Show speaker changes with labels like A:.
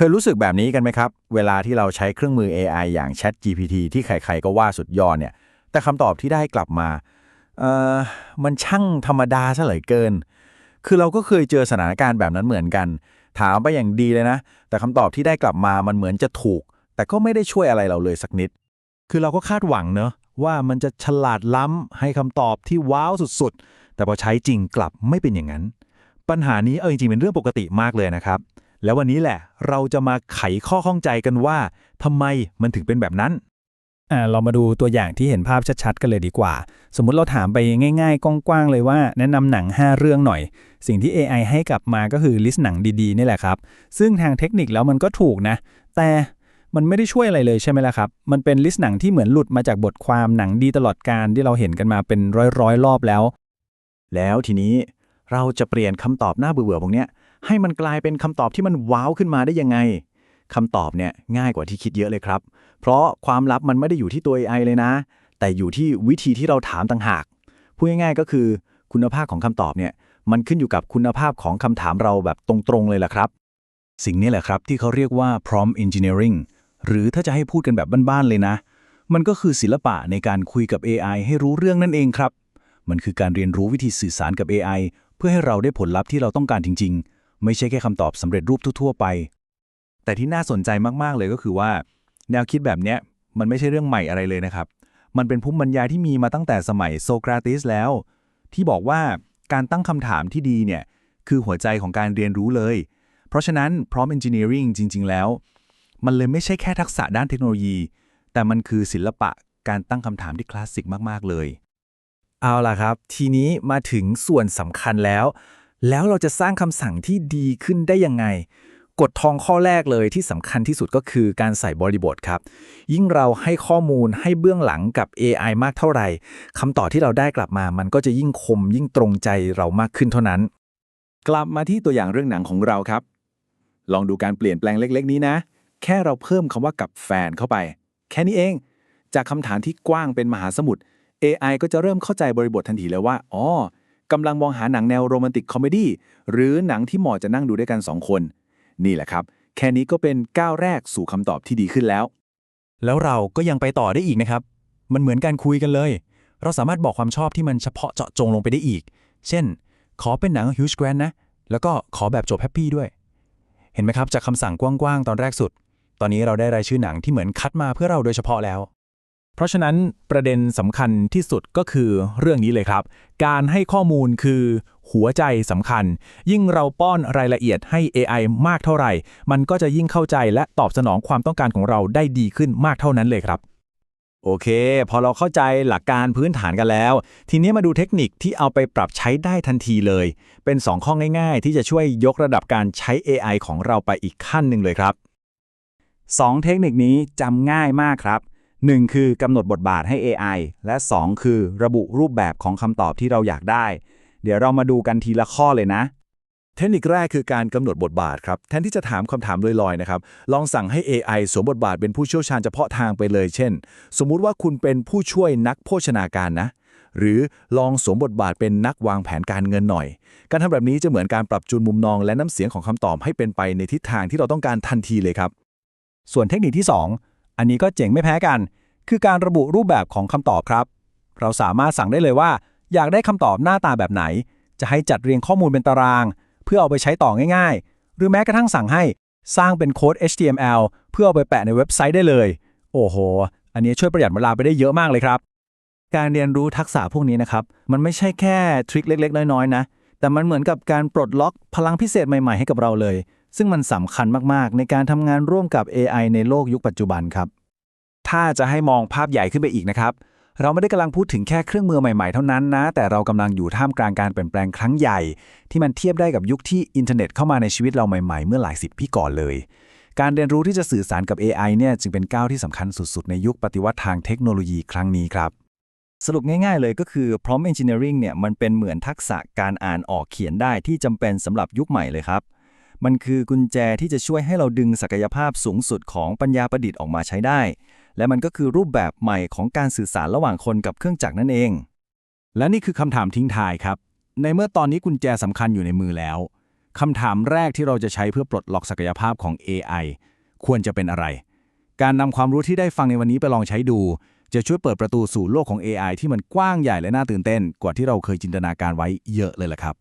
A: เคยรู้สึกแบบนี้กันไหมครับ เวลาที่เราใช้เครื่องมือ AI อย่าง Chat GPT ที่ใครๆก็ว่าสุดยอดเนี่ย แต่คำตอบที่ได้กลับมาเอ่อมันช่างธรรมดาซะเหลือเกิน คือเราก็เคยเจอสถานการณ์แบบนั้นเหมือนกัน ถามไปอย่างดีเลยนะ แต่คำตอบที่ได้กลับมามันเหมือนจะถูก แต่ก็ไม่ได้ช่วยอะไรเราเลยสักนิด
B: คือเราก็คาดหวังเนอะว่ามันจะฉลาดล้ำให้คำตอบที่ว้าวสุดๆ แต่พอใช้จริงกลับไม่เป็นอย่างนั้น ปัญหานี้เอาจริงๆเป็นเรื่องปกติมากเลยนะครับ แล้ววันนี้แหละ เราจะมาไขข้อข้องใจกันว่าทำไมมันถึงเป็นแบบนั้น
C: อ่าเรามาดูตัวอย่างที่เห็นภาพชัดๆ กันเลยดีกว่า สมมุติเราถามไปง่ายๆ กว้างๆ เลยว่าแนะนำหนัง 5 เรื่องหน่อย สิ่งที่ AI ให้กลับมาก็คือลิสต์หนังดีๆ นี่แหละครับ ซึ่งทางเทคนิคแล้วมันก็ถูกนะ แต่มันไม่ได้ช่วยอะไรเลยใช่ไหมล่ะครับ มันเป็นลิสต์หนังที่เหมือนหลุดมาจากบทความหนังดีตลอดการที่เราเห็นกันมาเป็นร้อยๆ รอบแล้ว
A: แล้วทีนี้เราจะเปลี่ยนคำตอบหน้าเบื่อๆพวกเนี้ย ให้มันกลายเป็นคำตอบที่มันว้าวขึ้นมาได้ยังไงคำตอบเนี่ยง่ายกว่าที่คิดเยอะเลยครับ เพราะความลับมันไม่ได้อยู่ที่ตัว AI เลยนะ แต่อยู่ที่วิธีที่เราถามต่างหาก พูดง่ายๆก็คือ คุณภาพของคำตอบเนี่ยมันขึ้นอยู่กับคุณภาพของคำถามเราแบบตรงๆเลยล่ะครับ
B: สิ่งนี้แหละครับที่เขาเรียกว่า prompt engineering หรือถ้าจะให้พูดกันแบบบ้านๆเลยนะ มันก็คือศิลปะในการคุยกับ AI ให้รู้เรื่องนั่นเองครับ มันคือการเรียนรู้วิธีสื่อสารกับ AI เพื่อให้เราได้ผลลัพธ์ที่เราต้องการจริง ๆ ไม่ใช่แค่คำตอบสำเร็จรูปทั่วๆไป
D: แต่ที่น่าสนใจมากๆเลยก็คือว่า แนวคิดแบบเนี้ยมันไม่ใช่เรื่องใหม่อะไรเลยนะครับ มันเป็นภูมิปัญญาที่มีมาตั้งแต่สมัยโซกราติสแล้ว ที่บอกว่าการตั้งคำถามที่ดีเนี่ยคือหัวใจของการเรียนรู้เลย เพราะฉะนั้น prompt engineering จริง ๆ แล้ว มันเลยไม่ใช่แค่ทักษะด้านเทคโนโลยี แต่มันคือศิลปะการตั้งคำถามที่คลาสสิกมาก ๆ เลย
C: เอาล่ะครับ ทีนี้มาถึงส่วนสำคัญแล้ว แล้วเราจะสร้างคำสั่งที่ดีขึ้นได้ยังไง กฎทองข้อแรกเลยที่สำคัญที่สุดก็คือการใส่บริบทครับ ยิ่งเราให้ข้อมูลให้เบื้องหลังกับ AI มากเท่าไหร่คำตอบที่เราได้กลับมา มันก็จะยิ่งคม ยิ่งตรงใจเรามากขึ้นเท่านั้น
D: กลับมาที่ตัวอย่างเรื่องหนังของเราครับ ลองดูการเปลี่ยนแปลงเล็ก ๆ นี้นะ แค่เราเพิ่มคำว่ากับแฟนเข้าไป แค่นี้เอง จากคำถามที่กว้างเป็นมหาสมุทร AI ก็จะเริ่มเข้าใจบริบททันทีเลยว่า อ๋อ กำลังมองหาหนังแนวโรแมนติกคอมเมดี้หรือหนังที่เหมาะจะนั่งดูด้วยกัน 2 คน นี่แหละครับ แค่นี้ก็เป็นก้าวแรกสู่คำตอบที่ดีขึ้นแล้ว
B: แล้วเราก็ยังไปต่อได้อีกนะครับ มันเหมือนการคุยกันเลย เราสามารถบอกความชอบที่มันเฉพาะเจาะจงลงไปได้อีก เช่น ขอเป็นหนังฮิวจ์แกรนนะ แล้วก็ขอแบบจบแฮปปี้ด้วย เห็นไหมครับจากคำสั่งกว้างๆตอนแรกสุด ตอนนี้เราได้รายชื่อหนังที่เหมือนคัดมาเพื่อเราโดยเฉพาะแล้ว เพราะฉะนั้นประเด็นสำคัญที่สุดก็คือเรื่องนี้เลยครับ การให้ข้อมูลคือหัวใจสำคัญ ยิ่งเราป้อนรายละเอียดให้ AI มากเท่าไหร่ มันก็จะยิ่งเข้าใจและตอบสนองความต้องการของเราได้ดีขึ้นมากเท่านั้นเลยครับ
A: โอเค พอเราเข้าใจหลักการพื้นฐานกันแล้ว ทีนี้มาดูเทคนิคที่เอาไปปรับใช้ได้ทันทีเลย เป็น 2 ข้อง่าย ๆ ที่จะช่วยยกระดับการใช้ AI ของเราไปอีกขั้นหนึ่งเลยครับ 2 เทคนิคนี้จำง่ายมากครับ 1 คือกำหนดบทบาทให้ AI และ 2 คือระบุรูปแบบของคำตอบที่เราอยากได้ เดี๋ยวเรามาดูกันทีละข้อเลยนะ
D: เทคนิคแรกคือการกำหนดบทบาทครับ แทนที่จะถามคำถามลอยๆนะครับ ลองสั่งให้ AI สวมบทบาทเป็นผู้เชี่ยวชาญเฉพาะทางไปเลย เช่น สมมุติว่าคุณเป็นผู้ช่วยนักโภชนาการนะ หรือลองสวมบทบาทเป็นนักวางแผนการเงินหน่อย การทำแบบนี้จะเหมือนการปรับจูนมุมมอง และน้ำเสียงของคำตอบให้เป็นไปในทิศทางที่เราต้องการทันทีเลยครับ
C: ส่วนเทคนิคที่ 2 อันนี้ก็เจ๋งไม่แพ้กัน คือการระบุรูปแบบของคำตอบครับ เราสามารถสั่งได้เลยว่า อยากได้คำตอบหน้าตาแบบไหน จะให้จัดเรียงข้อมูลเป็นตาราง เพื่อเอาไปใช้ต่อง่าย ๆ หรือแม้กระทั่งสั่งให้สร้างเป็นโค้ด HTML เพื่อเอาไปแปะในเว็บไซต์ได้เลย โอ้โห อันนี้ช่วยประหยัดเวลาไปได้เยอะมากเลยครับ การเรียนรู้ทักษะพวกนี้นะครับ มันไม่ใช่แค่ทริคเล็ก ๆ น้อยๆนะ แต่มันเหมือนกับการปลดล็อกพลังพิเศษใหม่ๆให้กับเราเลย ซึ่งมันสำคัญมาก ๆ ในการทำงานร่วมกับ AI ในโลกยุคปัจจุบันครับ ถ้าจะให้มองภาพใหญ่ขึ้นไปอีกนะครับ เราไม่ได้กำลังพูดถึงแค่เครื่องมือใหม่ ๆ เท่านั้นนะ แต่เรากำลังอยู่ท่ามกลางการเปลี่ยนแปลงครั้งใหญ่ ที่มันเทียบได้กับยุคที่อินเทอร์เน็ตเข้ามาในชีวิตเราใหม่ ๆ เมื่อหลายสิบปีก่อนเลย การเรียนรู้ที่จะสื่อสารกับ AI เนี่ยจึงเป็นก้าวที่สำคัญสุด ๆ ในยุคปฏิวัติทางเทคโนโลยีครั้งนี้ครับสรุปง่ายๆเลยก็คือ prompt engineering เนี่ยมันเป็นเหมือนทักษะการอ่านออกเขียนได้ที่จำเป็นสำหรับยุคใหม่เลยครับ มันคือกุญแจที่จะช่วยให้เราดึงศักยภาพสูงสุดของปัญญาประดิษฐ์ออกมาใช้ได้ และมันก็คือรูปแบบใหม่ของการสื่อสารระหว่างคนกับเครื่องจักรนั่นเอง
B: และนี่คือคำถามทิ้งท้ายครับ ในเมื่อตอนนี้กุญแจสำคัญอยู่ในมือแล้ว
A: คำถามแรกที่เราจะใช้เพื่อปลดล็อกศักยภาพของ AI ควรจะเป็นอะไร การนำความรู้ที่ได้ฟังในวันนี้ไปลองใช้ดู จะช่วยเปิดประตูสู่โลกของ AI ที่มันกว้างใหญ่และน่าตื่นเต้น กว่าที่เราเคยจินตนาการไว้เยอะเลยล่ะครับ